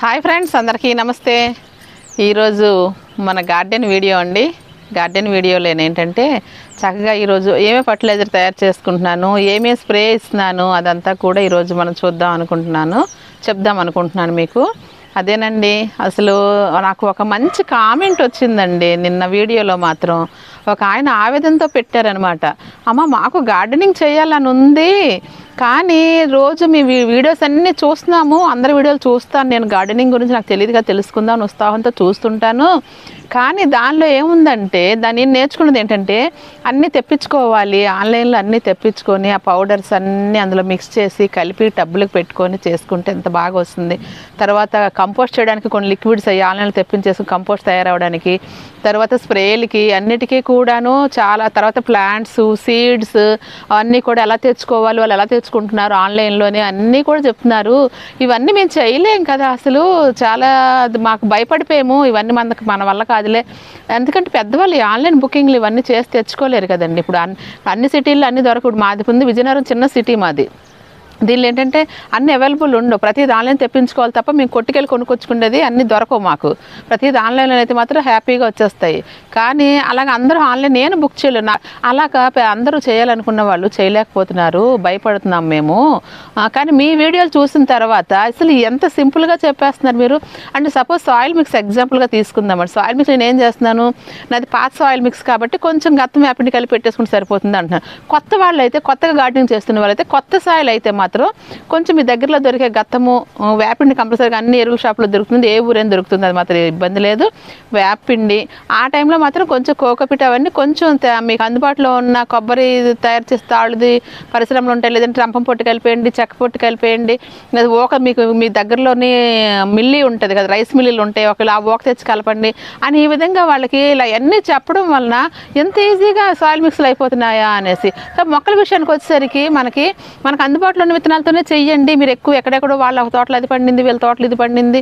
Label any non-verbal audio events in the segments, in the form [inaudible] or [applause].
Hi friends అందరికీ నమస్తే. ఈరోజు మన గార్డెన్ వీడియో అండి. గార్డెన్ వీడియోలో ఏంటంటే చక్కగా ఈరోజు ఏమేమి ఫర్టిలైజర్ తయారు చేసుకుంటున్నాను ఏమేమి స్ప్రే ఇస్తున్నాను అదంతా కూడా ఈరోజు మనం చూద్దాం అనుకుంటున్నాను. చెప్దాం అనుకుంటున్నాను మీకు. అదేనండి అసలు నాకు ఒక మంచి కామెంట్ వచ్చిందండి. నిన్న వీడియోలో మాత్రం ఒక ఆయన ఆవేదనతో పెట్టారనమాట అమ్మ మాకు గార్డెనింగ్ చేయాలని ఉంది. కానీ రోజు మీ వీ- వీడియోస్ అన్నీ చూస్తున్నాము. అందరి వీడియోలు చూస్తాను. నేను గార్డెనింగ్ గురించి నాకు తెలియదుగా తెలుసుకుందాం ఉత్సాహంతో చూస్తుంటాను. కానీ దానిలో ఏముందంటే దాన్ని నేర్చుకున్నది ఏంటంటే అన్నీ తెప్పించుకోవాలి. ఆన్లైన్లో అన్నీ తెప్పించుకొని ఆ పౌడర్స్ అన్నీ అందులో మిక్స్ చేసి కలిపి టబ్బులకు పెట్టుకొని చేసుకుంటే ఎంత బాగా వస్తుంది. తర్వాత కంపోస్ట్ చేయడానికి కొన్ని లిక్విడ్స్ అయ్యి ఆన్లైన్లో తెప్పించేసి కంపోస్ట్ తయారవడానికి తర్వాత స్ప్రేలకి అన్నిటికీ కూడాను చాలా తర్వాత ప్లాంట్స్ సీడ్స్ అన్నీ కూడా ఎలా తెచ్చుకోవాలి వాళ్ళు ఎలా నేర్చుకుంటున్నారు ఆన్లైన్లోనే అన్నీ కూడా చెప్తున్నారు. ఇవన్నీ మేము చేయలేం కదా అసలు. చాలా అది మాకు భయపడిపోయాము. ఇవన్నీ మనకు మన వల్ల కాదులే. ఎందుకంటే పెద్దవాళ్ళు ఆన్లైన్ బుకింగ్లు ఇవన్నీ చేసి తెచ్చుకోలేరు కదండి. ఇప్పుడు అన్ని అన్ని సిటీల్లో అన్ని దొరకదు మాది ఉంది విజయనగరం చిన్న సిటీ మాది. దీనిలో ఏంటంటే అన్ని అవైలబుల్ ఉండవు. ప్రతిది ఆన్లైన్ తెప్పించుకోవాలి తప్ప మేము కొట్టుకెళ్ళి కొనుక్కొచ్చుకునేది అన్ని దొరకవు మాకు. ప్రతిది ఆన్లైన్లో అయితే మాత్రం హ్యాపీగా వచ్చేస్తాయి. కానీ అలాగ అందరూ ఆన్లైన్ నేను బుక్ చేయలేను అలాగా అందరూ చేయాలనుకున్న వాళ్ళు చేయలేకపోతున్నారు. భయపడుతున్నాం మేము. కానీ మీ వీడియోలు చూసిన తర్వాత అసలు ఎంత సింపుల్గా చెప్పేస్తున్నారు మీరు. అంటే సపోజ్ సాయిల్ మిక్స్ ఎగ్జాంపుల్గా తీసుకుందామండి సాయిల్ మిక్స్ నేను ఏం చేస్తున్నాను? నాది పాత సాయిల్ మిక్స్ కాబట్టి కొంచెం గత్తం యాపిని కలిపి పెట్టేసుకుంటే సరిపోతుంది అంటున్నాను కొత్త వాళ్ళు అయితే కొత్తగా గార్డెనింగ్ చేస్తున్న వాళ్ళైతే కొత్త సాయిల్ అయితే మాత్రం కొంచెం మీ దగ్గరలో దొరికే గత్తము వేపిండి కంపల్సరీగా అన్ని ఎరువుల షాపులో దొరుకుతుంది. ఏ ఊరేం దొరుకుతుంది అది మాత్రం ఇబ్బంది లేదు. వేపిండి ఆ టైంలో మాత్రం కొంచెం కోకపిట అవన్నీ కొంచెం మీకు అందుబాటులో ఉన్న కొబ్బరి తయారు చేసే తాళ్ళది పరిశ్రమలు ఉంటాయి లేదంటే రంపం పొట్టు కలిపేయండి చెక్క పొట్టు కలిపేయండి. లేదా ఓక మీకు మీ దగ్గరలోని మిల్లీ ఉంటుంది కదా రైస్ మిల్లీలు ఉంటాయి ఒకవేళ ఆ ఓక తెచ్చి కలపండి అని ఈ విధంగా వాళ్ళకి ఇలా అన్నీ చెప్పడం వలన ఎంత ఈజీగా సాయిల్ మిక్స్లు అయిపోతున్నాయా అనేసి. సో మొక్కల విషయానికి వచ్చేసరికి మనకి మనకు అందుబాటులో ఉన్న విత్తనాలతోనే చెయ్యండి. మీరు ఎక్కువ ఎక్కడెక్కడో వాళ్ళ తోటలో అది పండింది వీళ్ళ తోటలో ఇది పండింది.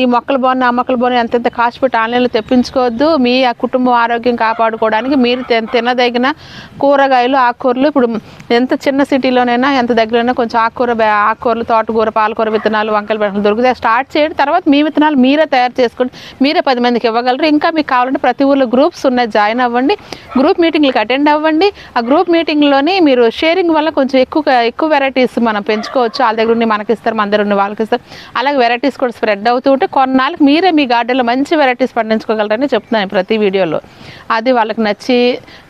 ఈ మొక్కలు బాగున్నాయి ఆ మొక్కలు బాగున్నాయి ఎంతెంత కాస్ట్ పెట్టి ఆన్లైన్లో తెప్పించుకోవద్దు. మీ ఆ కుటుంబం ఆరోగ్యం కాపాడుకోవడానికి మీరు తినదగిన కూరగాయలు ఆకుకూరలు ఇప్పుడు ఎంత చిన్న సిటీలోనైనా ఎంత దగ్గరైనా కొంచెం ఆకుకూర ఆకుకూరలు తోటకూర పాలకూర విత్తనాలు వంకాయలు బెండకాయలు దొరుకుతాయి. స్టార్ట్ చేయండి. తర్వాత మీ విత్తనాలు మీరే తయారు చేసుకోండి. మీరే పది మందికి ఇవ్వగలరు. ఇంకా మీకు కావాలంటే ప్రతి ఊర్లో గ్రూప్స్ ఉన్నాయి. జాయిన్ అవ్వండి. గ్రూప్ మీటింగ్లకు అటెండ్ అవ్వండి. ఆ గ్రూప్ మీటింగ్లోని మీరు షేరింగ్ వల్ల కొంచెం ఎక్కువ ఎక్కువ వెరైటీస్ మనం పెంచుకోవచ్చు. వాళ్ళ దగ్గర ఉండి మనకి ఇస్తారు మన దగ్గర ఉండి వాళ్ళకి ఇస్తారు అలాగే వెరైటీస్ కూడా స్ప్రెడ్ అవుతూ ఉంటే కొన్నాళ్ళకి మీరే మీ గార్డెన్లో మంచి వెరైటీస్ పండించుకోగలరని చెప్తున్నాను ప్రతి వీడియోలో. అది వాళ్ళకి నచ్చి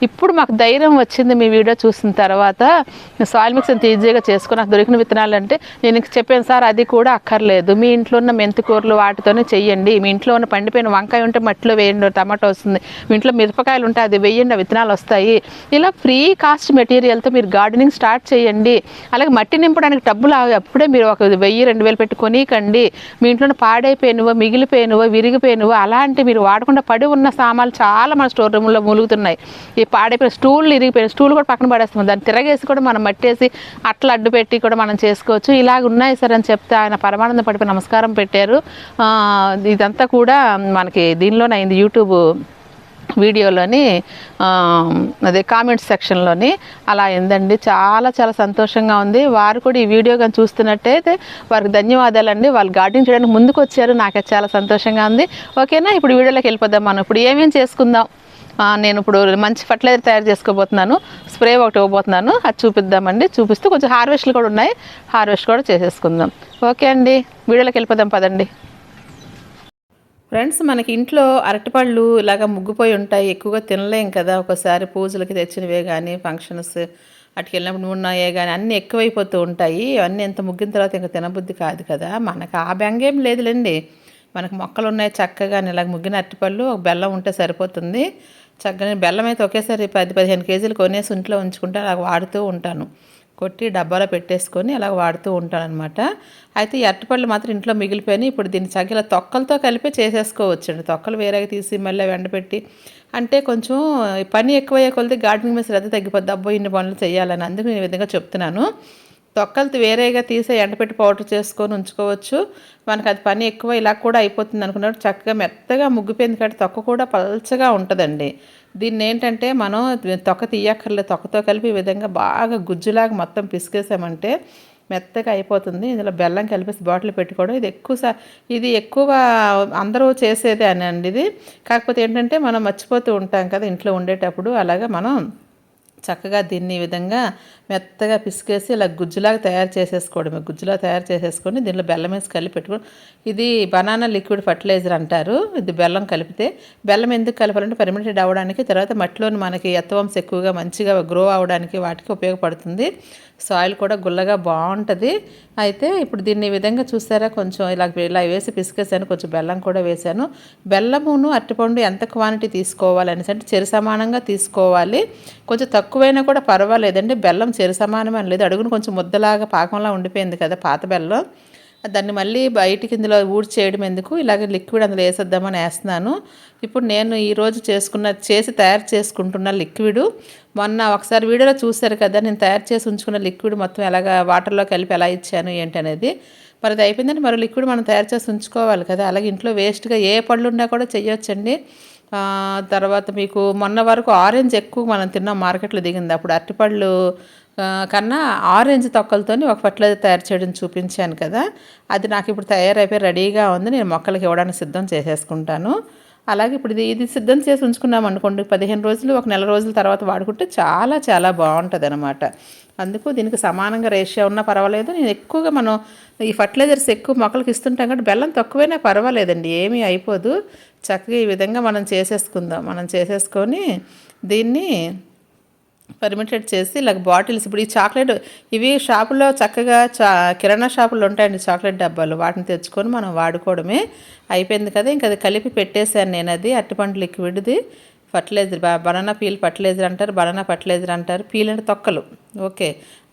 ఇప్పుడు మాకు ధైర్యం వచ్చింది మీ వీడియో చూసిన తర్వాత సాయిల్ మిక్స్ ఎంత ఈజీగా చేసుకుని నాకు దొరికిన విత్తనాలు అంటే నేను చెప్పాను సార్ అది కూడా అక్కర్లేదు. మీ ఇంట్లో ఉన్న మెంతి కూరలు వాటితోనే చెయ్యండి. మీ ఇంట్లో ఉన్న పండిపోయిన వంకాయ ఉంటే మట్టిలో వేయండి టమాటో వస్తుంది. మీ ఇంట్లో మిరపకాయలు ఉంటే అది వేయండి విత్తనాలు వస్తాయి. ఇలా ఫ్రీ కాస్ట్ మెటీరియల్తో మీరు గార్డెనింగ్ స్టార్ట్ చేయండి. అలాగే మట్టి నింప నింపడానికి డబ్బులు అప్పుడే మీరు ఒక వెయ్యి రెండు వేలు పెట్టి కొనికండి మీ ఇంట్లో పాడైపోయినవో మిగిలిపోయినవో విరిగిపోయినవో అలాంటి మీరు వాడకుండా పడి ఉన్న సామాన్లు చాలా మన స్టోర్ రూమ్లో మూలుగుతున్నాయి. ఈ పాడైపోయిన స్టూళ్ళు ఇరిగిపోయిన స్టూల్ కూడా పక్కన పడేస్తాం దాన్ని తిరగేసి కూడా మనం మట్టేసి అట్లా అడ్డు పెట్టి కూడా మనం చేసుకోవచ్చు. ఇలాగ ఉన్నాయి సార్ అని చెప్తే ఆయన పరమానందం పడిపోయి నమస్కారం పెట్టారు. ఇదంతా కూడా మనకి దీనిలోనే అయింది యూట్యూబ్. వీడియోలోని అదే కామెంట్స్ సెక్షన్లోని అలా అయిందండి. చాలా చాలా సంతోషంగా ఉంది. వారు కూడా ఈ వీడియో కానీ చూస్తున్నట్టయితే వారికి ధన్యవాదాలండి. వాళ్ళు గార్డెన్ చేయడానికి ముందుకు వచ్చారు నాకే చాలా సంతోషంగా ఉంది. ఓకేనా? ఇప్పుడు వీడియోలోకి వెళ్ళిపోదాం మనం. ఇప్పుడు ఏమేమి చేసుకుందాం? నేను ఇప్పుడు మంచి ఫర్టిలైజర్ తయారు చేసుకోబోతున్నాను. స్ప్రే ఒకటి ఇవ్వబోతున్నాను. అది చూపిద్దామండి. చూపిస్తూ కొంచెం హార్వెస్ట్లు కూడా ఉన్నాయి. హార్వెస్ట్ కూడా చేసేసుకుందాం. ఓకే అండి. వీడియోలోకి వెళ్ళిపోదాం పదండి. ఫ్రెండ్స్ మనకి ఇంట్లో అరటిపళ్ళు ఇలాగ ముగ్గుపోయి ఉంటాయి. ఎక్కువగా తినలేం కదా. ఒకసారి పూజలకి తెచ్చినవే కానీ ఫంక్షన్స్ అటుకి వెళ్ళినప్పుడు ఉన్నాయే కానీ అన్నీ ఎక్కువైపోతూ ఉంటాయి. అవన్నీ ఎంత ముగ్గిన తర్వాత ఇంకా తినబుద్ధి కాదు కదా. మనకు ఆ బెంగేం లేదులేండి. మనకు మొక్కలు ఉన్నాయి చక్కగా ఇలాగ ముగ్గిన అరటిపళ్ళు ఒక బెల్లం ఉంటే సరిపోతుంది. చక్కగా బెల్లం అయితే ఒకేసారి పది పదిహేను కేజీలు కొనేసి ఇంట్లో ఉంచుకుంటే అలా వాడుతూ ఉంటాను. కొట్టి డబ్బాలో పెట్టేసుకొని అలా వాడుతూ ఉంటానన్నమాట. అయితే ఈ అరటిపళ్ళు మాత్రం ఇంట్లో మిగిలిపోయినాయి. ఇప్పుడు దీన్ని చక్కగా తొక్కలతో కలిపి చేసేసుకోవచ్చండి. తొక్కలు వేరేగా తీసి మళ్ళీ ఎండబెట్టి అంటే కొంచెం పని ఎక్కువయ్యే కొలిది గార్డెనింగ్ మీద శ్రద్ధ తగ్గిపోద్ది. అబ్బో ఇన్ని పనులు చేయాలని అందుకు నేను ఈ విధంగా చెప్తున్నాను. తొక్కలు వేరేగా తీసి ఎండపెట్టి పౌడర్ చేసుకొని ఉంచుకోవచ్చు. మనకు అది పని ఎక్కువ ఇలా కూడా అయిపోతుంది అనుకున్నప్పుడు చక్కగా మెత్తగా ముగ్గిపోయింది కాబట్టి తొక్క కూడా పల్చగా ఉంటుందండి. దీన్ని ఏంటంటే మనం తొక్క తీయక్కర్లేదు. తొక్కతో కలిపి ఈ విధంగా బాగా గుజ్జులాగా మొత్తం పిసికేసామంటే మెత్తగా అయిపోతుంది. ఇందులో బెల్లం కలిపేసి బాటిల్ పెట్టుకోవడం. ఇది ఎక్కువ సా ఇది ఎక్కువ అందరూ చేసేదే అని అండి ఇది. కాకపోతే ఏంటంటే మనం మర్చిపోతూ ఉంటాం కదా ఇంట్లో ఉండేటప్పుడు. అలాగా మనం చక్కగా దీన్ని ఈ విధంగా మెత్తగా పిసికేసి ఇలా గుజ్జులాగా తయారు చేసేసుకోవడమే గుజ్జులా తయారు చేసేసుకొని దీనిలో బెల్లం వేసి కలిపి పెట్టుకోవడం. ఇది బనానా లిక్విడ్ ఫర్టిలైజర్ అంటారు. ఇది బెల్లం కలిపితే బెల్లం ఎందుకు కలపాలంటే పర్మిటెడ్ అవ్వడానికి తర్వాత మట్టిలోని మనకి ఎత్తవంశ ఎక్కువగా మంచిగా గ్రో అవ్వడానికి వాటికి ఉపయోగపడుతుంది. సాయిల్ కూడా గుల్లగా బాగుంటుంది. అయితే ఇప్పుడు దీన్ని ఈ విధంగా చూసారా? కొంచెం ఇలా ఇలా వేసి పిసికేసాను కొంచెం బెల్లం కూడా వేసాను. బెల్లమును అరటిపండు ఎంత క్వాంటిటీ తీసుకోవాలనేసి అంటే చెరు సమానంగా తీసుకోవాలి. కొంచెం తక్కువైనా కూడా పర్వాలేదండి. బెల్లం చెరు సమానం అని లేదు. అడుగును కొంచెం ముద్దలాగా పాకంలా ఉండిపోయింది కదా పాత బెల్లం. దాన్ని మళ్ళీ బయటికి ఇందులో ఊడ్చి చేయడం ఎందుకు? ఇలాగ లిక్విడ్ అందులో వేసేద్దామని వేస్తున్నాను. ఇప్పుడు నేను ఈరోజు చేసుకున్న చేసి తయారు చేసుకుంటున్న లిక్విడ్ మొన్న ఒకసారి వీడియోలో చూశారు కదా నేను తయారు చేసి ఉంచుకున్న లిక్విడ్ మొత్తం ఎలాగ వాటర్లో కలిపి ఎలా ఇచ్చాను ఏంటి అనేది మరి అది అయిపోయిందంటే మరో లిక్విడ్ మనం తయారు చేసి ఉంచుకోవాలి కదా. అలాగే ఇంట్లో వేస్ట్గా ఏ పళ్ళు ఉన్నా కూడా చేయొచ్చండి తర్వాత మీకు మొన్న వరకు ఆరెంజ్ ఎక్కువ మనం తిన్నాం మార్కెట్లో దిగింది. అప్పుడు అరటిపళ్ళు కన్నా ఆరెంజ్ తొక్కలతోని ఒక ఫర్టిలైజర్ తయారు చేయడం చూపించాను కదా. అది నాకు ఇప్పుడు తయారైపోయి రెడీగా ఉంది. నేను మొక్కలకి ఇవ్వడానికి సిద్ధం చేసేసుకుంటాను. అలాగే ఇప్పుడు ఇది ఇది సిద్ధం చేసి ఉంచుకున్నాం అనుకోండి. పదిహేను రోజులు ఒక నెల రోజుల తర్వాత వాడుకుంటే చాలా చాలా బాగుంటుంది అనమాట అందుకు దీనికి సమానంగా రేషియో ఉన్నా పర్వాలేదు. నేను ఎక్కువగా మనం ఈ ఫర్టిలైజర్స్ ఎక్కువ మొక్కలకి ఇస్తుంటాం కాబట్టి బెల్లం తక్కువైనా పర్వాలేదండి. ఏమీ అయిపోదు. చక్కగా ఈ విధంగా మనం చేసేసుకుందాం. మనం చేసేసుకొని దీన్ని పర్మిటెడ్ చేసి ఇలా బాటిల్స్ ఇప్పుడు ఈ చాక్లెట్ ఇవి షాపులో చక్కగా చా కిరాణా షాపులు ఉంటాయండి చాక్లెట్ డబ్బాలు. వాటిని తెచ్చుకొని మనం వాడుకోవడమే అయిపోయింది కదా. ఇంకా అది కలిపి పెట్టేశాను నేను అది అరటిపండు లిక్విడ్ది ఫర్టిలైజర్ బనానా పీల్ ఫర్టిలైజర్ అంటారు బనానా ఫర్టిలైజర్ అంటారు పీల్ అంటే తొక్కలు. ఓకే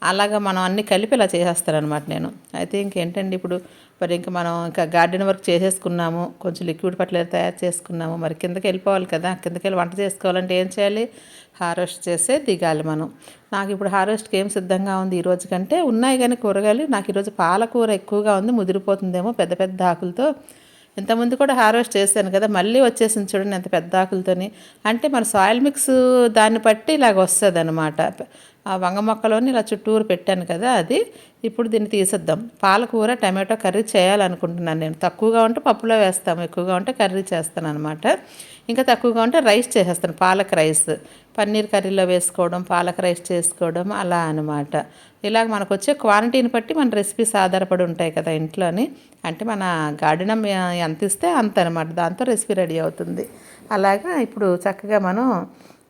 అలాగా మనం అన్ని కలిపి ఇలా చేసేస్తారనమాట నేను. అయితే ఇంకేంటండి ఇప్పుడు? మరి ఇంకా మనం ఇంకా గార్డెన్ వర్క్ చేసేసుకున్నాము కొంచెం లిక్విడ్ ఫర్టిలైజర్ తయారు చేసుకున్నాము మరి కిందకి వెళ్ళిపోవాలి కదా కిందకి వెళ్ళి వంట చేసుకోవాలంటే ఏం చేయాలి? హార్వెస్ట్ చేసే దిగాలి మనం. నాకు ఇప్పుడు హార్వెస్ట్కి ఏం సిద్ధంగా ఉంది? ఈరోజు కంటే ఉన్నాయి కానీ కూరగాయలు. నాకు ఈరోజు పాలకూర ఎక్కువగా ఉంది ముదిరిపోతుందేమో పెద్ద పెద్ద ఆకులతో. ఇంతకుముందు కూడా హార్వెస్ట్ చేశాను కదా మళ్ళీ వచ్చేసింది చూడండి ఎంత పెద్ద ఆకులతోని. అంటే మన సాయిల్ మిక్స్ దాన్ని బట్టి ఇలాగ వస్తుంది అనమాట ఆ వంగ మొక్కలోని ఇలా చుట్టూరు పెట్టాను కదా అది ఇప్పుడు దీన్ని తీసేద్దాం. పాలకూర టమాటో కర్రీ చేయాలనుకుంటున్నాను నేను. తక్కువగా ఉంటే పప్పులో వేస్తాము ఎక్కువగా ఉంటే కర్రీ చేస్తాను అనమాట ఇంకా తక్కువగా ఉంటే రైస్ చేసేస్తాను పాలక్ రైస్. పన్నీర్ కర్రీలో వేసుకోవడం పాలక్ రైస్ చేసుకోవడం అలా అనమాట ఇలాగ మనకు వచ్చే క్వాంటిటీని బట్టి మన రెసిపీస్ ఆధారపడి ఉంటాయి కదా ఇంట్లోని. అంటే మన గార్డెన్ ఎంత ఇస్తే అంత అనమాట దాంతో రెసిపీ రెడీ అవుతుంది. అలాగా ఇప్పుడు చక్కగా మనం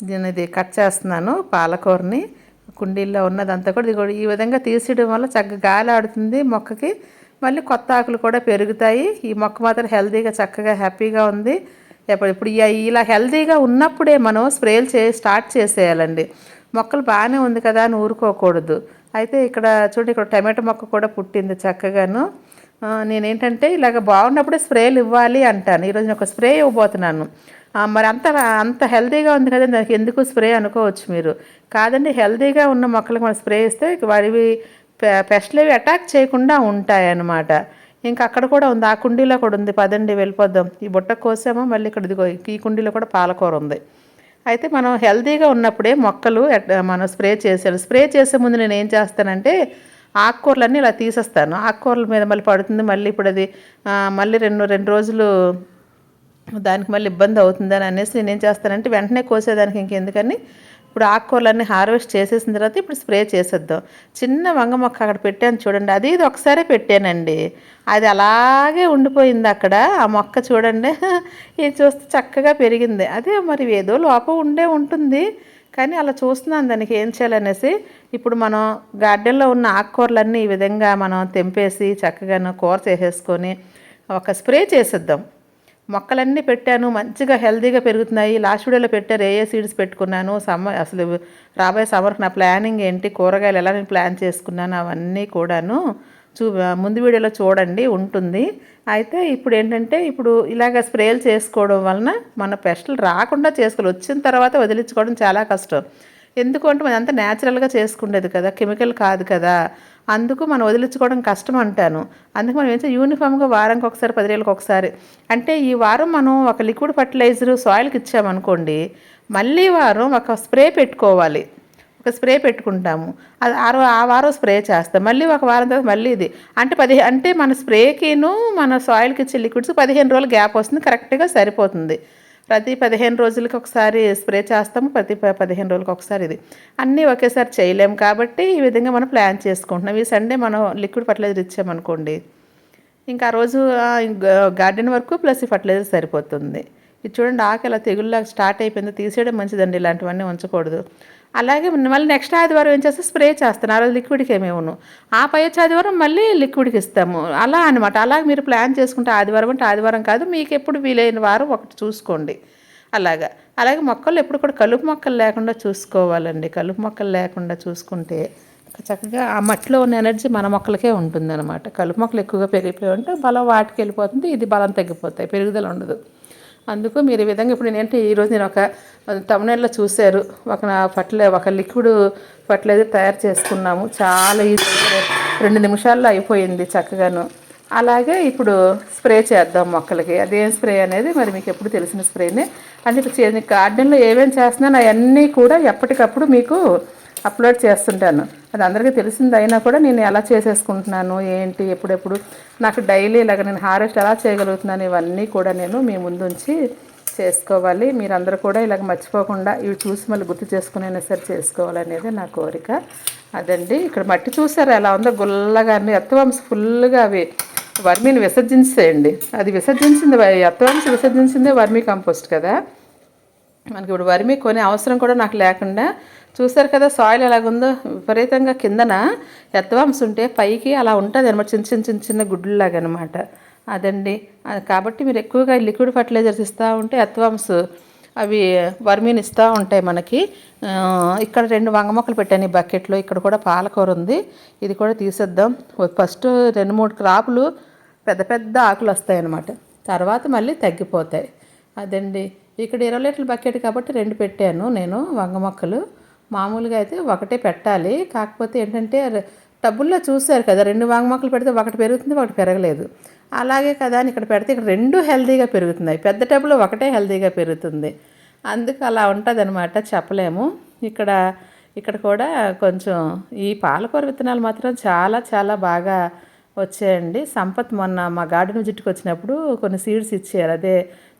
దీన్ని ఇది కట్ చేస్తున్నాను పాలకూరని. కుండీల్లో ఉన్నదంతా కూడా ఇది కూడా ఈ విధంగా తీసేయడం వల్ల చక్కగా గాలి ఆడుతుంది మొక్కకి. మళ్ళీ కొత్త ఆకులు కూడా పెరుగుతాయి. ఈ మొక్క మాత్రం హెల్తీగా చక్కగా హ్యాపీగా ఉంది. ఎప్పుడు ఇప్పుడు ఇలా హెల్తీగా ఉన్నప్పుడే మనం స్ప్రేలు చే స్టార్ట్ చేసేయాలండి. మొక్కలు బాగానే ఉంది కదా అని ఊరుకోకూడదు. అయితే ఇక్కడ చూడండి ఇక్కడ టమాటో మొక్క కూడా పుట్టింది చక్కగాను. నేనేంటంటే ఇలాగ బాగున్నప్పుడే స్ప్రేలు ఇవ్వాలి అంటాను. ఈరోజు నేను ఒక స్ప్రే ఇవ్వబోతున్నాను. మరి అంత అంత హెల్తీగా ఉంది కదా దానికి ఎందుకు స్ప్రే అనుకోవచ్చు మీరు? కాదండి హెల్తీగా ఉన్న మొక్కలకు మనం స్ప్రే ఇస్తే వాడివి పెస్ట్లు అవి అటాక్ చేయకుండా ఉంటాయి అన్నమాట ఇంకా అక్కడ కూడా ఉంది ఆ కుండీలో కూడా ఉంది. పదండి వెళ్ళిపోద్దాం ఈ బుట్ట కోసామో? మళ్ళీ ఇక్కడ ఇదిగో ఈ కుండీలో కూడా పాలకూర ఉంది. అయితే మనం హెల్తీగా ఉన్నప్పుడే మొక్కలు మనం స్ప్రే చేసేయాలి. స్ప్రే చేసే ముందు నేను ఏం చేస్తానంటే ఆకుకూరలన్నీ ఇలా తీసేస్తాను. ఆకుకూరల మీద మళ్ళీ పడుతుంది మళ్ళీ ఇప్పుడు అది మళ్ళీ రెండు రెండు రోజులు దానికి మళ్ళీ ఇబ్బంది అవుతుందని అనేసి నేను చేస్తానంటే వెంటనే కోసేదానికి ఇంకెందుకని ఇప్పుడు ఆకుకూరలన్నీ హార్వెస్ట్ చేసేసిన తర్వాత ఇప్పుడు స్ప్రే చేసేద్దాం. చిన్న వంగ మొక్క అక్కడ పెట్టాను చూడండి అది ఇది ఒకసారే పెట్టానండి. అది అలాగే ఉండిపోయింది అక్కడ ఆ మొక్క చూడండి [laughs] ఇది చూస్తే చక్కగా పెరిగింది. అదే మరి ఏదో లోపం ఉండే ఉంటుంది కానీ అలా చూస్తున్నాను దానికి ఏం చేయాలనేసి. ఇప్పుడు మనం గార్డెన్లో ఉన్న ఆకుకూరలన్నీ ఈ విధంగా మనం తెంపేసి చక్కగా కూర చేసేసుకొని ఒక స్ప్రే చేసేద్దాం. మొక్కలన్నీ పెట్టాను మంచిగా హెల్తీగా పెరుగుతున్నాయి. లాస్ట్ వీడియోలో పెట్టారు ఏ ఏ సీడ్స్ పెట్టుకున్నాను సమ్మర్ అసలు రాబోయే సమ్మర్కి నా ప్లానింగ్ ఏంటి కూరగాయలు ఎలా నేను ప్లాన్ చేసుకున్నాను అవన్నీ కూడాను చూ ముందు వీడియోలో చూడండి ఉంటుంది. అయితే ఇప్పుడు ఏంటంటే ఇప్పుడు ఇలాగ స్ప్రేలు చేసుకోవడం వలన మన పెస్టులు రాకుండా చేసుకోవాలి. వచ్చిన తర్వాత వదిలించుకోవడం చాలా కష్టం. ఎందుకంటే మనంతా మనం అంతా న్యాచురల్గా చేసుకునేది కదా కెమికల్ కాదు కదా. అందుకు మనం వదిలించుకోవడం కష్టం అంటాను. అందుకు మనం ఏం యూనిఫామ్గా వారానికి ఒకసారి పది రోజులకు ఒకసారి. అంటే ఈ వారం మనం ఒక లిక్విడ్ ఫర్టిలైజర్ సాయిల్కి ఇచ్చామనుకోండి మళ్ళీ వారం ఒక స్ప్రే పెట్టుకోవాలి. ఒక స్ప్రే పెట్టుకుంటాము. అది ఆరో ఆ వారం స్ప్రే చేస్తాం. మళ్ళీ ఒక వారం తర్వాత మళ్ళీ ఇది. అంటే పది అంటే మన స్ప్రేకిను మన సాయిల్కి ఇచ్చే లిక్విడ్స్ పదిహేను రోజులు గ్యాప్ వస్తుంది కరెక్ట్గా సరిపోతుంది. ప్రతి పదిహేను రోజులకి ఒకసారి స్ప్రే చేస్తాము ప్రతి పదిహేను రోజులకి ఒకసారి ఇది. అన్నీ ఒకేసారి చేయలేము కాబట్టి ఈ విధంగా మనం ప్లాన్ చేసుకుంటున్నాం. ఈ సండే మనం లిక్విడ్ ఫర్టిలైజర్ ఇచ్చామనుకోండి ఇంకా ఆ రోజు గార్డెన్ వరకు ప్లస్ ఈ ఫర్టిలైజర్ సరిపోతుంది. ఇది చూడండి ఆకు ఇలా తెగుల్లాగా స్టార్ట్ అయిపోయింది. తీసేయడం మంచిదండి ఇలాంటివన్నీ ఉంచకూడదు. అలాగే మళ్ళీ నెక్స్ట్ ఆదివారం ఏం చేస్తే? స్ప్రే చేస్తాను ఆ రోజు లిక్విడ్కి ఏమేమును? ఆ పై వచ్చే ఆదివారం మళ్ళీ లిక్విడ్కి ఇస్తాము. అలా అనమాట అలా మీరు ప్లాన్ చేసుకుంటే ఆదివారం అంటే ఆదివారం కాదు మీకు ఎప్పుడు వీలైన వారం ఒకటి చూసుకోండి. అలాగా. అలాగే మొక్కలు ఎప్పుడు కూడా కలుపు మొక్కలు లేకుండా చూసుకోవాలండి. కలుపు మొక్కలు లేకుండా చూసుకుంటే చక్కగా ఆ మట్టిలో ఉన్న ఎనర్జీ మన మొక్కలకే ఉంటుంది అనమాట కలుపు మొక్కలు ఎక్కువగా పెరిగిపోయి ఉంటే బలం వాటికి వెళ్ళిపోతుంది ఇది బలం తగ్గిపోతాయి పెరుగుదల ఉండదు. అందుకు మీరు ఈ విధంగా ఇప్పుడు నేనంటే ఈరోజు నేను ఒక తమిళనాడులో చూశారు. ఒక ఫర్టిలై ఒక లిక్విడ్ ఫర్టిలైజర్ తయారు చేసుకున్నాము. చాలా ఈజీ రెండు నిమిషాల్లో అయిపోయింది చక్కగాను. అలాగే ఇప్పుడు స్ప్రే చేద్దాం మొక్కలకి. అదేం స్ప్రే అనేది మరి మీకు ఎప్పుడు తెలిసిన స్ప్రేనే అంటే ఇప్పుడు చే- గార్డెన్లో ఏమేమి చేస్తున్నాను అవన్నీ కూడా ఎప్పటికప్పుడు మీకు అప్లోడ్ చేస్తుంటాను. అది అందరికీ తెలిసింది అయినా కూడా నేను ఎలా చేసేసుకుంటున్నాను ఏంటి ఎప్పుడెప్పుడు. నాకు డైలీ ఇలాగ నేను హార్వెస్ట్ ఎలా చేయగలుగుతున్నాను ఇవన్నీ కూడా నేను మీ ముందుంచి చేసుకోవాలి. మీరందరూ కూడా ఇలాగ మర్చిపోకుండా ఇవి చూసి మళ్ళీ గుర్తు చేసుకునైనా సరే చేసుకోవాలనేది నా కోరిక. అదండి. ఇక్కడ మట్టి చూసారా ఎలా ఉందో? గుల్లగా అన్ని ఎత్తవంశ ఫుల్గా అవి వర్మీని విసర్జించేయండి. అది విసర్జించింది ఎత్తవంశ విసర్జించిందే వర్మీ కంపోస్ట్ కదా. మనకి ఇప్పుడు వర్మీ కొనే అవసరం కూడా నాకు లేకుండా చూసారు కదా సాయిల్ ఎలాగుందో? విపరీతంగా కిందన ఎత్తవాంశ ఉంటే పైకి అలా ఉంటుంది అనమాట చిన్న చిన్న చిన్న చిన్న గుడ్లులాగా అనమాట అదండి. అది కాబట్టి మీరు ఎక్కువగా లిక్విడ్ ఫర్టిలైజర్స్ ఇస్తూ ఉంటే ఎత్వామ్స్ అవి వర్మీని ఇస్తూ ఉంటాయి మనకి. ఇక్కడ రెండు వంగ మొక్కలు పెట్టాను ఈ బకెట్లో ఇక్కడ కూడా పాలకూర ఉంది. ఇది కూడా తీసేద్దాం. ఫస్ట్ రెండు మూడు క్రాపులు పెద్ద పెద్ద ఆకులు వస్తాయి అన్నమాట. తర్వాత మళ్ళీ తగ్గిపోతాయి. అదండి. ఇక్కడ ఇరవై లీటర్ల బకెట్ కాబట్టి రెండు పెట్టాను నేను వంగ మొక్కలు. మామూలుగా అయితే ఒకటే పెట్టాలి. కాకపోతే ఏంటంటే టబ్బుల్లో చూశారు కదా రెండు వంగ మొక్కలు పెడితే ఒకటి పెరుగుతుంది ఒకటి పెరగలేదు. అలాగే కదా అని ఇక్కడ పెడితే ఇక్కడ రెండు హెల్తీగా పెరుగుతున్నాయి. పెద్ద టబ్బులో ఒకటే హెల్తీగా పెరుగుతుంది. అందుకు అలా ఉంటుంది అనమాట చెప్పలేము. ఇక్కడ ఇక్కడ కూడా కొంచెం ఈ పాలకూర విత్తనాలు మాత్రం చాలా చాలా బాగా వచ్చాయండి. సంపత్ మొన్న మా గార్డెన్ విజిట్కి వచ్చినప్పుడు కొన్ని సీడ్స్ ఇచ్చారు. అదే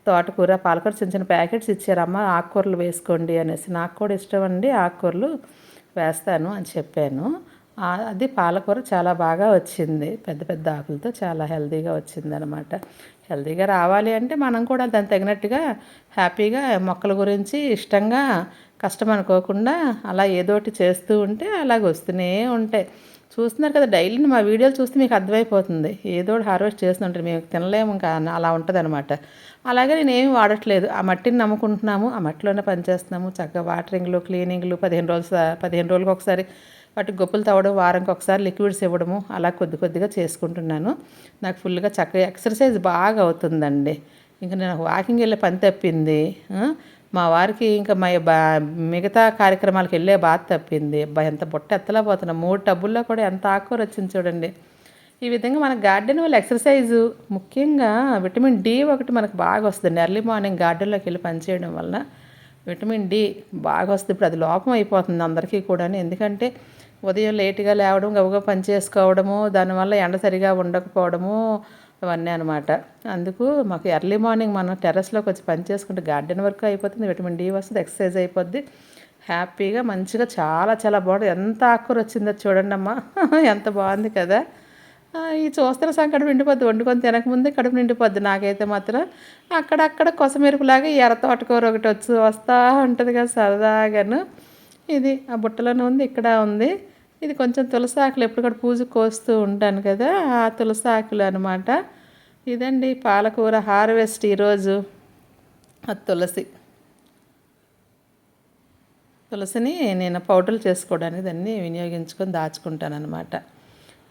తోటకూర పాలకూర చిన్న చిన్న ప్యాకెట్స్ ఇచ్చారమ్మ ఆకుకూరలు వేసుకోండి అనేసి. నాకు కూడా ఇష్టం అండి ఆకుకూరలు వేస్తాను అని చెప్పాను. అది పాలకూర చాలా బాగా వచ్చింది. పెద్ద పెద్ద ఆకులతో చాలా హెల్తీగా వచ్చింది అనమాట హెల్తీగా రావాలి అంటే మనం కూడా దానికి తగినట్టుగా హ్యాపీగా మొక్కల గురించి ఇష్టంగా కష్టం అనుకోకుండా అలా ఏదోటి చేస్తూ ఉంటే అలాగ వస్తూనే ఉంటాయి. చూస్తున్నారు కదా డైలీ మా వీడియోలు చూస్తే మీకు అర్థమైపోతుంది. ఏదో హార్వెస్ట్ చేస్తుంటారు మేము తినలేము ఇంకా అలా ఉంటుంది అనమాట అలాగే నేనేమి వాడట్లేదు. ఆ మట్టిని నమ్ముకుంటున్నాము ఆ మట్టిలోనే పనిచేస్తున్నాము. చక్కగా వాటరింగ్లు క్లీనింగ్లు పదిహేను రోజులు పదిహేను రోజులకు ఒకసారి వాటికి గొప్పలు తవ్వడం వారానికి ఒకసారి లిక్విడ్స్ ఇవ్వడము అలా కొద్ది కొద్దిగా చేసుకుంటున్నాను. నాకు ఫుల్గా చక్కగా ఎక్సర్సైజ్ బాగా అవుతుందండి. ఇంకా నేను వాకింగ్ వెళ్ళే పని తప్పింది మా వారికి ఇంకా మా బా మిగతా కార్యక్రమాలకు వెళ్ళే బాధ తప్పింది. అబ్బా ఎంత బుట్ట ఎత్తలేకపోతున్నా. మూడు టబ్బుల్లో కూడా ఎంత ఆకుకూర వచ్చింది చూడండి. ఈ విధంగా మన గార్డెన్ వల్ల ఎక్సర్సైజు ముఖ్యంగా విటమిన్ డి ఒకటి మనకు బాగా వస్తుంది. ఎర్లీ మార్నింగ్ గార్డెన్లోకి వెళ్ళి పనిచేయడం వల్ల విటమిన్ డి బాగా వస్తుంది. ఇప్పుడు అది లోపం అయిపోతుంది అందరికీ కూడా ఎందుకంటే ఉదయం లేటుగా లేవడం గబగబా పని చేసుకోవడము దానివల్ల ఎండ సరిగా ఉండకపోవడము అవన్నీ అనమాట అందుకు మాకు ఎర్లీ మార్నింగ్ మనం టెర్రస్లోకి వచ్చి పని చేసుకుంటే గార్డెన్ వర్క్ అయిపోతుంది విటమిన్ డి వస్తుంది ఎక్సర్సైజ్ అయిపోద్ది. హ్యాపీగా మంచిగా చాలా చాలా బాగుంటుంది ఎంత ఆకుకూర వచ్చిందో చూడండి అమ్మా. [laughs] ఎంత బాగుంది కదా. ఈ చూస్తున్న సంకటం నిండిపోద్ది. వండుకొని తినకముందే కడుపు నిండిపోద్ది నాకైతే మాత్రం. అక్కడక్కడ కొసమెరుపులాగా ఈ ఎర్ర తోటకూర ఒకటి వచ్చి వస్తూ ఉంటుంది కదా సరదాగాను. ఇది ఆ బుట్టలోనే ఉంది ఇక్కడ ఉంది. ఇది కొంచెం తులసి ఆకులు ఎప్పటికప్పుడు పూజ కోస్తూ ఉంటాను కదా ఆ తులసి ఆకులు అనమాట ఇదండి పాలకూర హార్వెస్ట్ ఈరోజు. ఆ తులసి. తులసిని నేను పౌడర్లు చేసుకోవడానికి దాన్ని వినియోగించుకొని దాచుకుంటాను అనమాట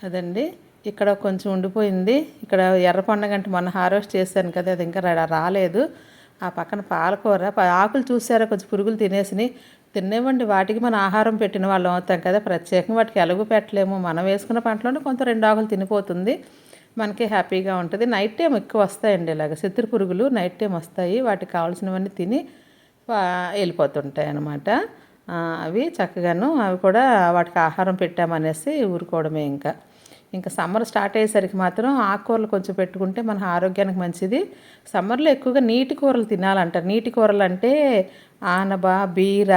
అదండి ఇక్కడ కొంచెం ఉండిపోయింది. ఇక్కడ ఎర్ర పండగంటే మొన్న హార్వెస్ట్ చేశాను కదా అది ఇంకా రాలేదు. ఆ పక్కన పాలకూర ఆకులు చూసారా? కొంచెం పురుగులు తినేసినాయి. తినేవ్వండి వాటికి మన ఆహారం పెట్టిన వాళ్ళం అవుతాం కదా. ప్రత్యేకంగా వాటికి ఎలుగు పెట్టలేము. మనం వేసుకున్న పంటలోనే కొంత రెండు ఆకులు తినిపోతుంది. మనకి హ్యాపీగా ఉంటుంది. నైట్ టైం ఎక్కువ వస్తాయండి ఇలాగ. చిత్ర పురుగులు నైట్ టైం వస్తాయి. వాటికి కావాల్సినవన్నీ తిని వెళ్ళిపోతుంటాయి అన్నమాట. అవి చక్కగాను అవి కూడా వాటికి ఆహారం పెట్టామనేసి ఊరుకోవడమే ఇంకా. ఇంకా సమ్మర్ స్టార్ట్ అయ్యేసరికి మాత్రం ఆకుకూరలు కొంచెం పెట్టుకుంటే మన ఆరోగ్యానికి మంచిది. సమ్మర్లో ఎక్కువగా నీటి కూరలు తినాలంటారు. నీటి కూరలు అంటే ఆనబ బీర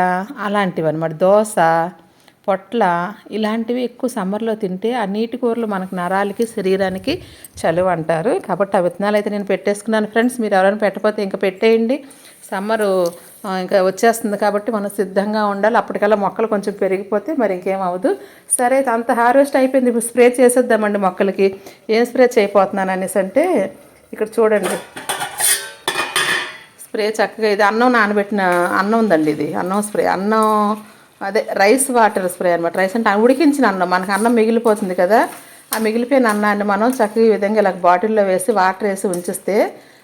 అలాంటివి అనమాట దోస పొట్ల ఇలాంటివి ఎక్కువ సమ్మర్లో తింటే ఆ నీటి కూరలు మనకు నరాలకి శరీరానికి చలువ అంటారు. కాబట్టి ఆ విత్తనాలు అయితే నేను పెట్టేసుకున్నాను. ఫ్రెండ్స్ మీరు ఎవరైనా పెట్టకపోతే ఇంకా పెట్టేయండి. సమ్మరు ఇంకా వచ్చేస్తుంది కాబట్టి మనం సిద్ధంగా ఉండాలి. అప్పటికల్లా మొక్కలు కొంచెం పెరిగిపోతే మరి ఇంకేం అవ్వదు. సరే అయితే అంత హార్వెస్ట్ అయిపోయింది. ఇప్పుడు స్ప్రే చేసేద్దామండి మొక్కలకి. ఏం స్ప్రే చేయబోతున్నాను అనేసి అంటే ఇక్కడ చూడండి. స్ప్రే చక్కగా ఇది అన్నం నానబెట్టిన అన్నం ఉందండి ఇది. అన్నం స్ప్రే. అన్నం అదే రైస్ వాటర్ స్ప్రే అనమాట రైస్ అంటే ఉడికించిన అన్నం. మనకు అన్నం మిగిలిపోతుంది కదా. ఆ మిగిలిపోయిన అన్నాన్ని మనం చక్కగా ఈ విధంగా ఇలా బాటిల్లో వేసి వాటర్ వేసి ఉంచిస్తే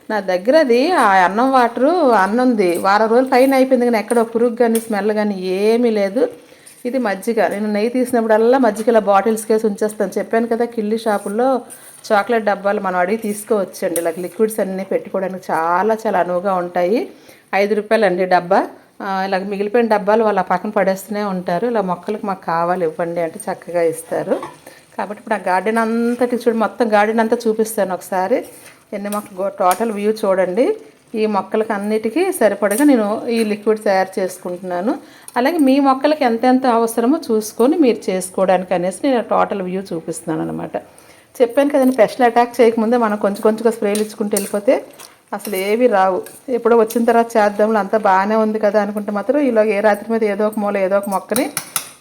నా దగ్గర అది ఆ అన్నం వాటరు అన్నం ఉంది వారం రోజులు పైన అయిపోయింది కానీ ఎక్కడో పురుగు కానీ స్మెల్ కానీ ఏమీ లేదు. ఇది మజ్జిగ. నేను నెయ్యి తీసినప్పుడల్లా మజ్జిగ ఇలా బాటిల్స్ కేసి ఉంచేస్తాను. చెప్పాను కదా కిళ్ళి షాపుల్లో చాక్లెట్ డబ్బాలు మనం అడిగి తీసుకోవచ్చండి. ఇలా లిక్విడ్స్ అన్నీ పెట్టుకోవడానికి చాలా చాలా అనువుగా ఉంటాయి. ఐదు రూపాయలు అండి డబ్బా ఇలా మిగిలిపోయిన డబ్బాలు వాళ్ళు పక్కన పడేస్తూనే ఉంటారు. ఇలా మొక్కలకు మాకు కావాలి ఇవ్వండి అంటే చక్కగా ఇస్తారు. కాబట్టి ఇప్పుడు ఆ గార్డెన్ అంతటి చూడు మొత్తం గార్డెన్ అంతా చూపిస్తాను ఒకసారి. ఎన్ని మొక్కలు టోటల్ వ్యూ చూడండి. ఈ మొక్కలకి అన్నిటికీ సరిపడగా నేను ఈ లిక్విడ్ తయారు చేసుకుంటున్నాను. అలాగే మీ మొక్కలకి ఎంతెంత అవసరమో చూసుకొని మీరు చేసుకోవడానికి అనేసి నేను టోటల్ వ్యూ చూపిస్తున్నాను అనమాట చెప్పాను కదండి పెస్ట్ అటాక్ చేయకముందే మనం కొంచెం కొంచెంగా స్ప్రేలు ఇచ్చుకుంటూ వెళ్ళిపోతే అసలు ఏవి రావు. ఎప్పుడో వచ్చిన తర్వాత చేద్దాంలో అంతా బాగానే ఉంది కదా అనుకుంటే మాత్రం ఇలా ఏ రాత్రి మీద ఏదో ఒక మూల ఏదో ఒక మొక్కని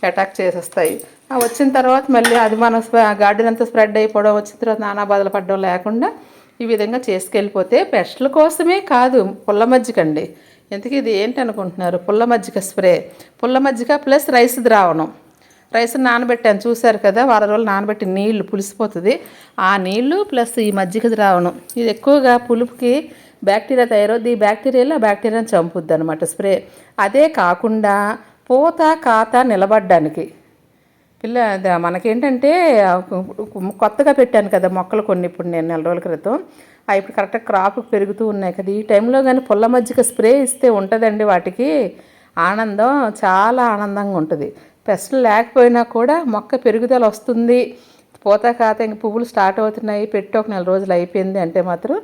అటాక్ చేసేస్తాయి. ఆ వచ్చిన తర్వాత మళ్ళీ అది మన గార్డెన్ అంతా స్ప్రెడ్ అయిపోవడం వచ్చిన తర్వాత నానా బాధలు పడడం లేకుండా ఈ విధంగా చేసుకెళ్ళిపోతే పెస్ట్ల కోసమే కాదు పుల్ల మజ్జికండి ఎందుకు ఇది ఏంటి అనుకుంటున్నారు? పుల్ల మజ్జిగ స్ప్రే. పుల్ల మజ్జిగ ప్లస్ రైస్ ద్రావణం. రైస్ నానబెట్టాను చూశారు కదా? వారం రోజులు నానబెట్టి నీళ్ళు పులిసిపోతుంది. ఆ నీళ్ళు ప్లస్ ఈ మజ్జిగ ద్రావణం. ఇది ఎక్కువగా పులుపుకి బ్యాక్టీరియా తయారవుద్ది. ఈ బ్యాక్టీరియాలో ఆ బ్యాక్టీరియాని చంపుద్ది అనమాట స్ప్రే. అదే కాకుండా పూత కాత నిలబడ్డానికి. పిల్ల మనకేంటంటే కొత్తగా పెట్టాను కదా మొక్కలు కొన్ని ఇప్పుడు నేను నెల రోజుల క్రితం. అవి ఇప్పుడు కరెక్ట్గా క్రాప్ పెరుగుతూ ఉన్నాయి కదా. ఈ టైంలో కానీ పుల్ల మజ్జిగ స్ప్రే ఇస్తే ఉంటుందండి వాటికి. ఆనందం చాలా ఆనందంగా ఉంటుంది. పెస్టులు లేకపోయినా కూడా మొక్క పెరుగుదల వస్తుంది. పూత కాత ఇంక పువ్వులు స్టార్ట్ అవుతున్నాయి. పెట్టి ఒక నెల రోజులు అయిపోయింది అంటే మాత్రం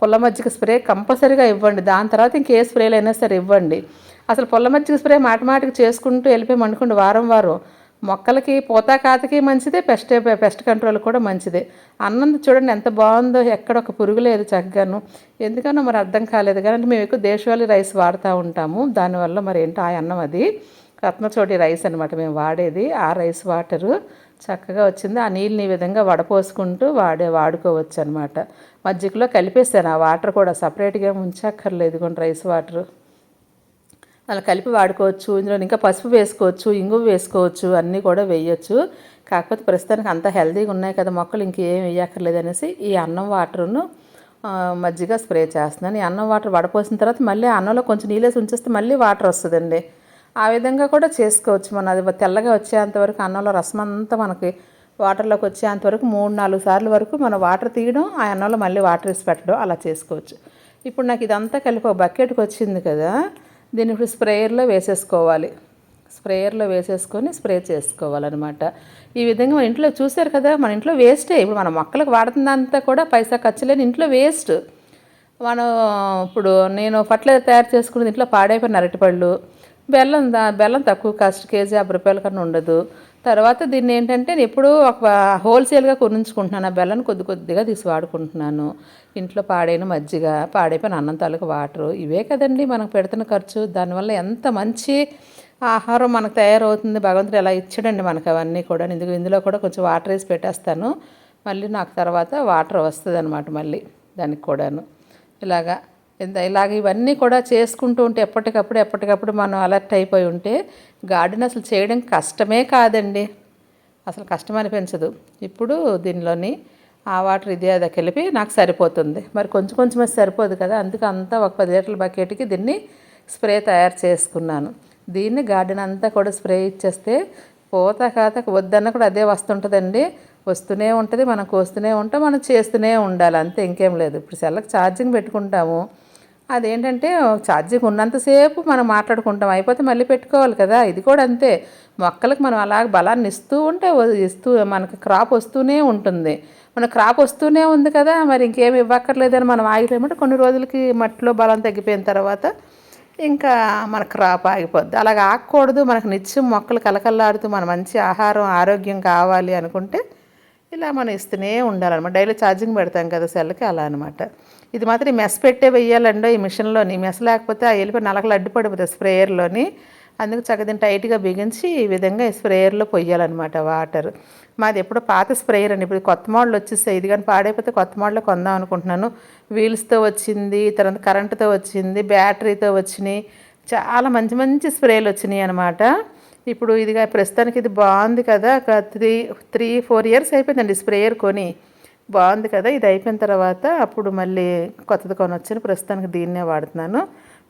పుల్ల మజ్జిగ స్ప్రే కంపల్సరీగా ఇవ్వండి. దాని తర్వాత ఇంకే స్ప్రేలు అయినా సరే ఇవ్వండి. అసలు పుల్ల మజ్జిగ స్ప్రే మాట మాటికి చేసుకుంటూ వెళ్ళిపోయి అనుకోండి వారం వారం మొక్కలకి పూత కాతకి మంచిదే పెస్ట్ పెస్ట్ కంట్రోల్ కూడా మంచిదే. అన్నం చూడండి ఎంత బాగుందో ఎక్కడ ఒక పురుగు లేదు చక్కగాను. ఎందుకనో మరి అర్థం కాలేదు. కానీ మేము ఎక్కువ దేశవాళీ రైస్ వాడుతూ ఉంటాము. దానివల్ల మరి ఏంటో ఆ అన్నం అది. రత్నచోటి రైస్ అనమాట మేము వాడేది. ఆ రైస్ వాటరు చక్కగా వచ్చింది. ఆ నీళ్ళని ఈ విధంగా వడపోసుకుంటూ వాడే వాడుకోవచ్చు అనమాట మజ్జిగలో కలిపేస్తాను ఆ వాటర్ కూడా సపరేట్గా ఉంచక్కర్లేదు కొన్ని రైస్ వాటర్. అలా కలిపి వాడుకోవచ్చు. ఇందులో ఇంకా పసుపు వేసుకోవచ్చు ఇంగు వేసుకోవచ్చు అన్నీ కూడా వేయచ్చు. కాకపోతే ప్రస్తుతానికి అంత హెల్తీగా ఉన్నాయి కదా మొక్కలు ఇంకేం వేయక్కర్లేదు అనేసి ఈ అన్నం వాటర్ను మజ్జిగ స్ప్రే చేస్తున్నాను. ఈ అన్నం వాటర్ వడపోసిన తర్వాత మళ్ళీ అన్నంలో కొంచెం నీళ్ళేసి ఉంచేస్తే మళ్ళీ వాటర్ వస్తుందండి. ఆ విధంగా కూడా చేసుకోవచ్చు మనం. అది తెల్లగా వచ్చేంతవరకు అన్నంలో రసం అంతా మనకి వాటర్లోకి వచ్చేంతవరకు మూడు నాలుగు సార్లు వరకు మనం వాటర్ తీయడం ఆ అన్నంలో మళ్ళీ వాటర్ వేసి పెట్టడం అలా చేసుకోవచ్చు. ఇప్పుడు నాకు ఇదంతా కలిపి ఒక బకెట్కి వచ్చింది కదా. దీన్ని ఇప్పుడు స్ప్రేయర్లో వేసేసుకోవాలి. స్ప్రేయర్లో వేసేసుకొని స్ప్రే చేసుకోవాలన్నమాట. ఈ విధంగా మన ఇంట్లో చూశారు కదా మన ఇంట్లో వేస్టే. ఇప్పుడు మన మొక్కలకు వాడుతుందంతా కూడా పైసా ఖర్చు లేని ఇంట్లో వేస్ట్. మనం ఇప్పుడు నేను ఫర్టిలైజర్ తయారు చేసుకున్నది ఇంట్లో పాడైపోయిన అరటిపళ్ళు. బెల్లం దా బెల్లం తక్కువ కాస్ట్ కేజీ యాభై రూపాయల కన్నా ఉండదు. తర్వాత దీన్ని ఏంటంటే నేను ఎప్పుడూ ఒక హోల్సేల్గా కొనుంచుకుంటున్నాను. ఆ బెల్లం కొద్ది కొద్దిగా తీసి వాడుకుంటున్నాను. ఇంట్లో పాడైన మజ్జిగ పాడైపోయిన అన్నం తాలూకు వాటరు ఇవే కదండి మనకు పెడుతున్న ఖర్చు. దానివల్ల ఎంత మంచి ఆహారం మనకు తయారవుతుంది. భగవంతుడు ఎలా ఇచ్చాడండి మనకు అవన్నీ కూడా. ఇందుకు ఇందులో కూడా కొంచెం వాటర్ వేసి పెట్టేస్తాను. మళ్ళీ నాకు తర్వాత వాటర్ వస్తుంది అనమాట మళ్ళీ దానికి కూడాను. ఇలాగా ఇలాగ ఇవన్నీ కూడా చేసుకుంటూ ఉంటే ఎప్పటికప్పుడు ఎప్పటికప్పుడు మనం అలర్ట్ అయిపోయి ఉంటే గార్డెన్ అసలు చేయడం కష్టమే కాదండి. అసలు కష్టం అనిపించదు. ఇప్పుడు దీనిలోని ఆ వాటర్ ఇది అది కలిపి నాకు సరిపోతుంది. మరి కొంచెం కొంచెం సరిపోదు కదా అందుకే అంతా ఒక పది లీటర్ల బకెట్కి దీన్ని స్ప్రే తయారు చేసుకున్నాను. దీన్ని గార్డెన్ అంతా కూడా స్ప్రే ఇచ్చేస్తే పూత కాత వద్దన్న కూడా అదే వస్తుంటుందండి. వస్తూనే ఉంటుంది మనం కోస్తూనే ఉంటాం మనం చేస్తూనే ఉండాలి అంతే ఇంకేం లేదు. ఇప్పుడు సెల్లకు ఛార్జింగ్ పెట్టుకుంటాము. అదేంటంటే ఛార్జింగ్ ఉన్నంతసేపు మనం మాట్లాడుకుంటాం అయిపోతే మళ్ళీ పెట్టుకోవాలి కదా. ఇది కూడా అంతే. మొక్కలకు మనం అలాగ బలాన్ని ఇస్తూ ఉంటే ఇస్తూ మనకి క్రాప్ వస్తూనే ఉంటుంది. మన క్రాప్ వస్తూనే ఉంది కదా మరి ఇంకేమి ఇవ్వక్కర్లేదని మనం ఆగిపోయామంటే కొన్ని రోజులకి మట్టిలో బలం తగ్గిపోయిన తర్వాత ఇంకా మన క్రాప్ ఆగిపోద్ది. అలాగ ఆగకూడదు. మనకు నిత్యం మొక్కలు కలకల్లాడుతూ మన మంచి ఆహారం ఆరోగ్యం కావాలి అనుకుంటే ఇలా మనం ఇస్తూనే ఉండాలన్నమాట. డైలీ ఛార్జింగ్ పెడతాం కదా సెల్కి అలా అనమాట ఇది మాత్రం ఈ మెస్ పెట్టే వెయ్యాలండో ఈ మిషన్లోని. మెస్ లేకపోతే ఆ వెళ్ళిపోయి నలకలు అడ్డుపడిపోతుంది స్ప్రేయర్లోని. అందుకు చక్కదిని టైట్గా బిగించి ఈ విధంగా ఈ స్ప్రేయర్లో పొయ్యాలన్నమాట వాటర్. మాది ఎప్పుడో పాత స్ప్రేయర్ అండి. ఇప్పుడు కొత్త మోడల్ వచ్చేస్తాయి ఇది కానీ పాడైపోతే కొత్త మోడల్ కొందాం అనుకుంటున్నాను. వీల్స్తో వచ్చింది తర్వాత కరెంటుతో వచ్చింది బ్యాటరీతో వచ్చినాయి. చాలా మంచి మంచి స్ప్రేలు వచ్చినాయి అనమాట ఇప్పుడు ఇదిగా ప్రస్తుతానికి ఇది బాగుంది కదా. ఒక త్రీ త్రీ ఫోర్ ఇయర్స్ అయిపోయిందండి స్ప్రేయర్ కొని. బాగుంది కదా ఇది అయిపోయిన తర్వాత అప్పుడు మళ్ళీ కొత్తది కొనొచ్చాను ప్రస్తుతానికి దీన్నే వాడుతున్నాను.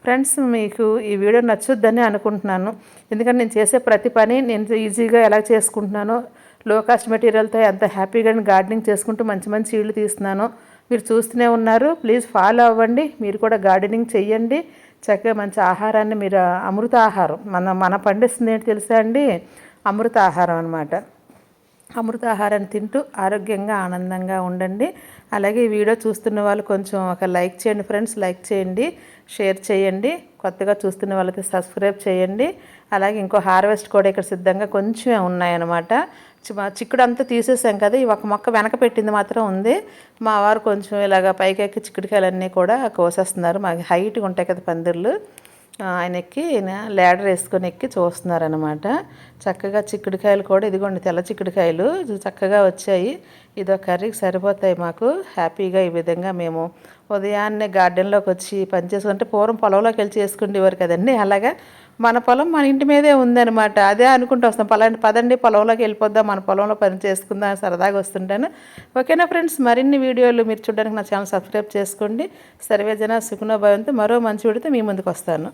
ఫ్రెండ్స్ మీకు ఈ వీడియో నచ్చుద్దని అనుకుంటున్నాను. ఎందుకంటే నేను చేసే ప్రతి పని నేను ఈజీగా ఎలా చేసుకుంటున్నానో లో కాస్ట్ మెటీరియల్తో ఎంత హ్యాపీగా గార్డెనింగ్ చేసుకుంటూ మంచి మంచి ఇళ్ళు తీస్తున్నాను మీరు చూస్తూనే ఉన్నారు. ప్లీజ్ ఫాలో అవ్వండి. మీరు కూడా గార్డెనింగ్ చెయ్యండి. చక్కగా మంచి ఆహారాన్ని మీరు అమృత ఆహారం మన మన పండిస్తుంది ఏంటి తెలుసా అండి? అమృత ఆహారం అనమాట అమృతాహారాన్ని తింటూ ఆరోగ్యంగా ఆనందంగా ఉండండి. అలాగే ఈ వీడియో చూస్తున్న వాళ్ళు కొంచెం ఒక లైక్ చేయండి ఫ్రెండ్స్. లైక్ చేయండి షేర్ చేయండి. కొత్తగా చూస్తున్న వాళ్ళకి సబ్స్క్రైబ్ చేయండి. అలాగే ఇంకో హార్వెస్ట్ కూడా ఇక్కడ సిద్ధంగా కొంచెం ఉన్నాయన్నమాట. చిక్కుడు అంతా తీసేసాం కదా ఈ ఒక మొక్క వెనక పెట్టింది మాత్రం ఉంది. మా వారు కొంచెం ఇలాగ పైకెక్కి చిక్కుడుకాయలన్నీ కూడా కోసేస్తున్నారు. మాకు హైట్గా ఉంటాయి కదా పందిర్లు. ఆయన ఎక్కి లేడర్ వేసుకొని ఎక్కి చూస్తున్నారనమాట చక్కగా చిక్కుడుకాయలు కూడా ఇదిగోండి తెల్ల చిక్కుడుకాయలు చక్కగా వచ్చాయి. ఇదో కర్రీకి సరిపోతాయి మాకు. హ్యాపీగా ఈ విధంగా మేము ఉదయాన్నే గార్డెన్లోకి వచ్చి పనిచేసుకుంటే పూర్వం పొలంలోకి వెళ్ళి చేసుకునేవారు కదండి. అలాగా మన పొలం మన ఇంటి మీదే ఉందనమాట అదే అనుకుంటూ వస్తాం. పలాంటి పదండి పొలంలోకి వెళ్ళిపోద్దాం మన పొలంలో పని చేసుకుందాం సరదాగా వస్తుంటాను. ఓకేనా ఫ్రెండ్స్? మరిన్ని వీడియోలు మీరు చూడడానికి నా ఛానల్ సబ్స్క్రైబ్ చేసుకోండి. సర్వేజన సుఖనోభావంతో మరో మంచి వీడితో మీ ముందుకు వస్తాను.